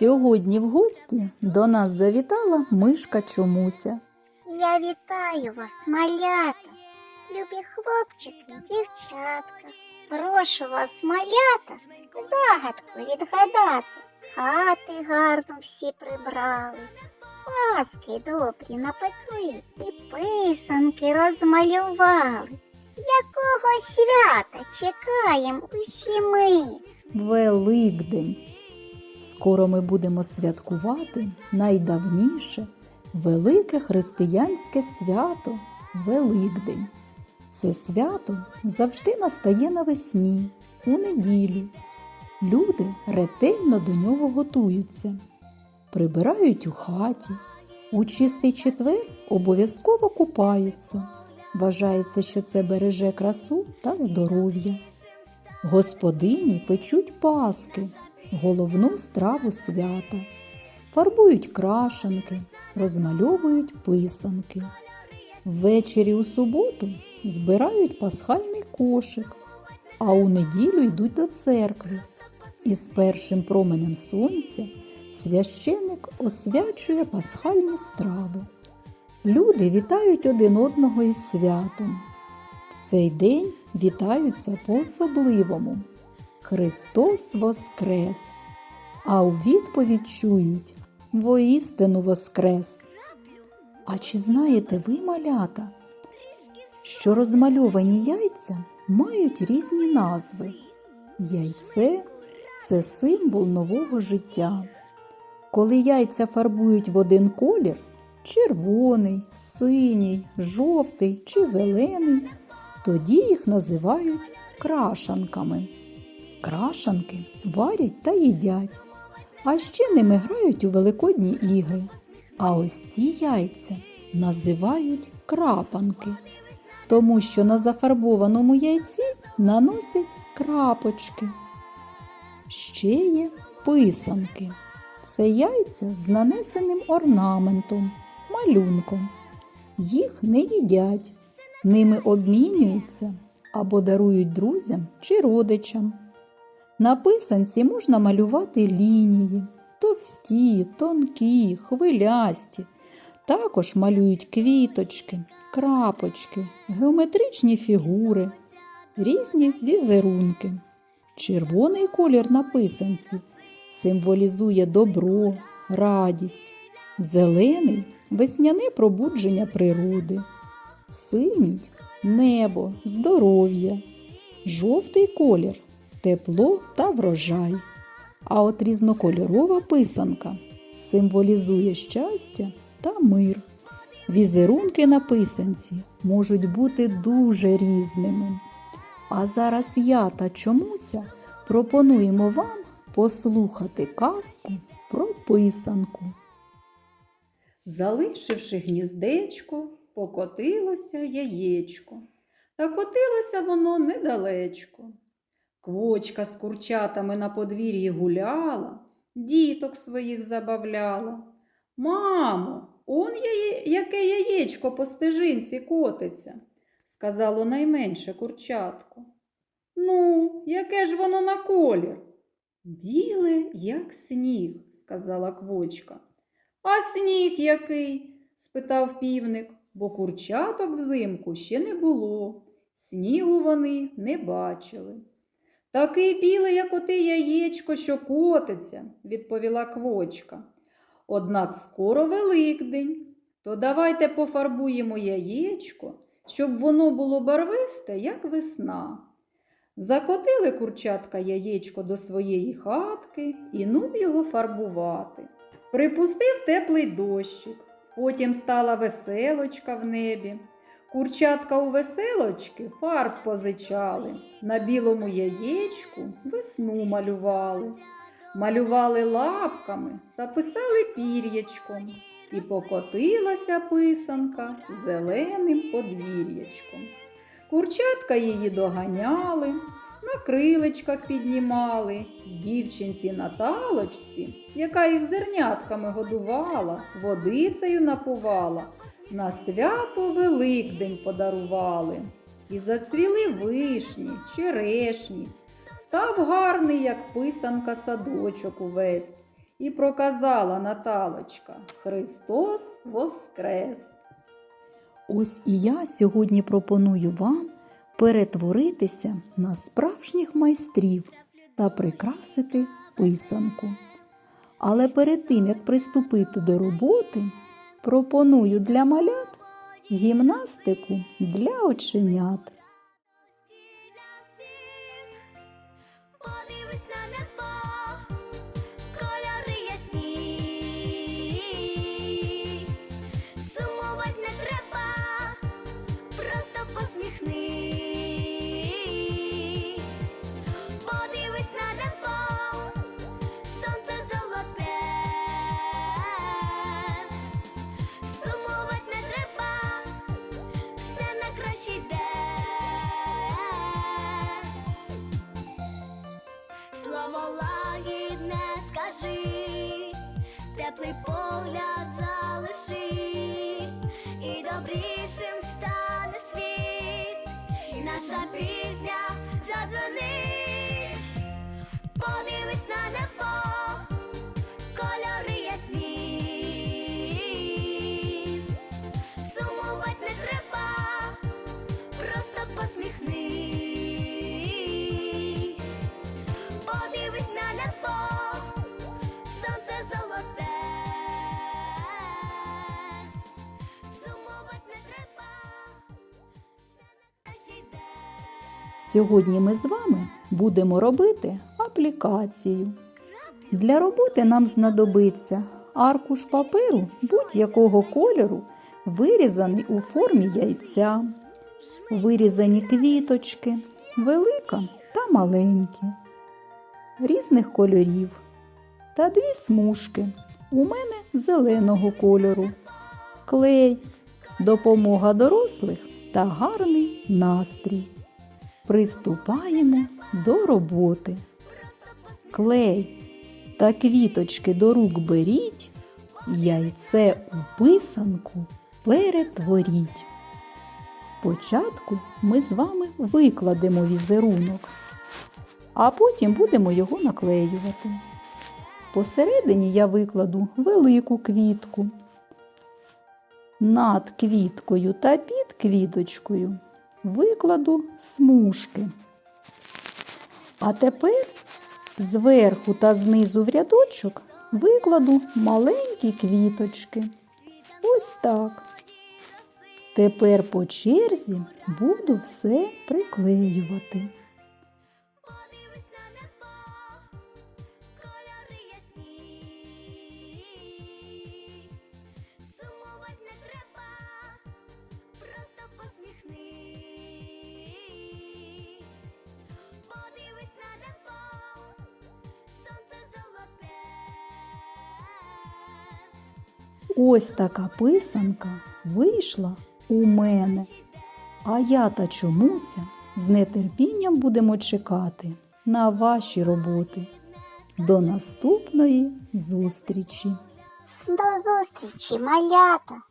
Сьогодні в гості до нас завітала мишка Чомуся. Я вітаю вас, малята, любі хлопчики дівчатка. Прошу вас, малята, загадку відгадати. Хати гарно всі прибрали, паски добрі напекли і писанки розмалювали. Якого свята чекаємо усі ми? Великдень. Скоро ми будемо святкувати найдавніше велике християнське свято Великдень. Це свято завжди настає навесні, у неділю. Люди ретельно до нього готуються, прибирають у хаті, у чистий четвер обов'язково купаються. Вважається, що це береже красу та здоров'я. Господині печуть паски, головну страву свята, фарбують крашенки, розмальовують писанки. Ввечері у суботу збирають пасхальний кошик, а у неділю йдуть до церкви. І з першим променем сонця священик освячує пасхальні страви. Люди вітають один одного із святом. В цей день вітаються по-особливому. Христос Воскрес! А у відповідь чують воістину Воскрес! А чи знаєте ви, малята, що розмальовані яйця мають різні назви? Яйце це символ нового життя. Коли яйця фарбують в один колір червоний, синій, жовтий чи зелений, тоді їх називають крашанками. Крашанки варять та їдять, а ще ними грають у великодні ігри. А ось ці яйця називають крапанки, тому що на зафарбованому яйці наносять крапочки. Ще є писанки. Це яйця з нанесеним орнаментом, малюнком. Їх не їдять, ними обмінюються або дарують друзям чи родичам. На писанці можна малювати лінії товсті, тонкі, хвилясті. Також малюють квіточки, крапочки, геометричні фігури, різні візерунки. Червоний колір на писанці символізує добро, радість, зелений весняне пробудження природи, синій небо, здоров'я, жовтий колір тепло та врожай. А от різнокольорова писанка символізує щастя та мир. Візерунки на писанці можуть бути дуже різними. А зараз я та чомуся пропонуємо вам послухати казку про писанку. Залишивши гніздечко, покотилося яєчко. Та котилося воно недалечко. Квочка з курчатами на подвір'ї гуляла, діток своїх забавляла. Мамо, он яє... яке яєчко по стежинці котиться, сказало найменше курчатко. Ну, яке ж воно на колір? Біле, як сніг, сказала квочка. А сніг який? спитав півник, бо курчаток взимку ще не було. Снігу вони не бачили. Такий білий, як оте яєчко, що котиться, відповіла квочка. Однак скоро Великдень, то давайте пофарбуємо яєчко, щоб воно було барвисте, як весна. Закотили курчатка яєчко до своєї хатки і ну його фарбувати. Припустив теплий дощик, потім стала веселочка в небі. Курчатка у веселочки фарб позичали, на білому яєчку весну малювали, малювали лапками та писали пір'ячком, і покотилася писанка зеленим подвір'ячком. Курчатка її доганяли, на крилечках піднімали, дівчинці Наталочці, яка їх зернятками годувала, водицею напувала, на свято Великдень подарували. І зацвіли вишні, черешні, став гарний, як писанка, садочок увесь. І проказала Наталочка Христос Воскрес. Ось і я сьогодні пропоную вам перетворитися на справжніх майстрів та прикрасити писанку. Але перед тим, як приступити до роботи, пропоную для малят гімнастику для оченят. Теплий погляд залиши, і добрішим стане світ, наша пісня Сьогодні ми з вами будемо робити аплікацію. Для роботи нам знадобиться аркуш паперу будь-якого кольору, вирізаний у формі яйця, вирізані квіточки, велика та маленькі, різних кольорів та дві смужки. У мене зеленого кольору, клей, допомога дорослих та гарний настрій. Приступаємо до роботи. Клей та квіточки до рук беріть, яйце у писанку перетворіть. Спочатку ми з вами викладемо візерунок, а потім будемо його наклеювати. Посередині я викладу велику квітку. Над квіткою та під квіточкою викладу смужки. А тепер зверху та знизу в рядочок викладу маленькі квіточки. Ось так. Тепер по черзі буду все приклеювати. Ось така писанка вийшла у мене. А я та чомуся з нетерпінням будемо чекати на ваші роботи. До наступної зустрічі! До зустрічі, малята!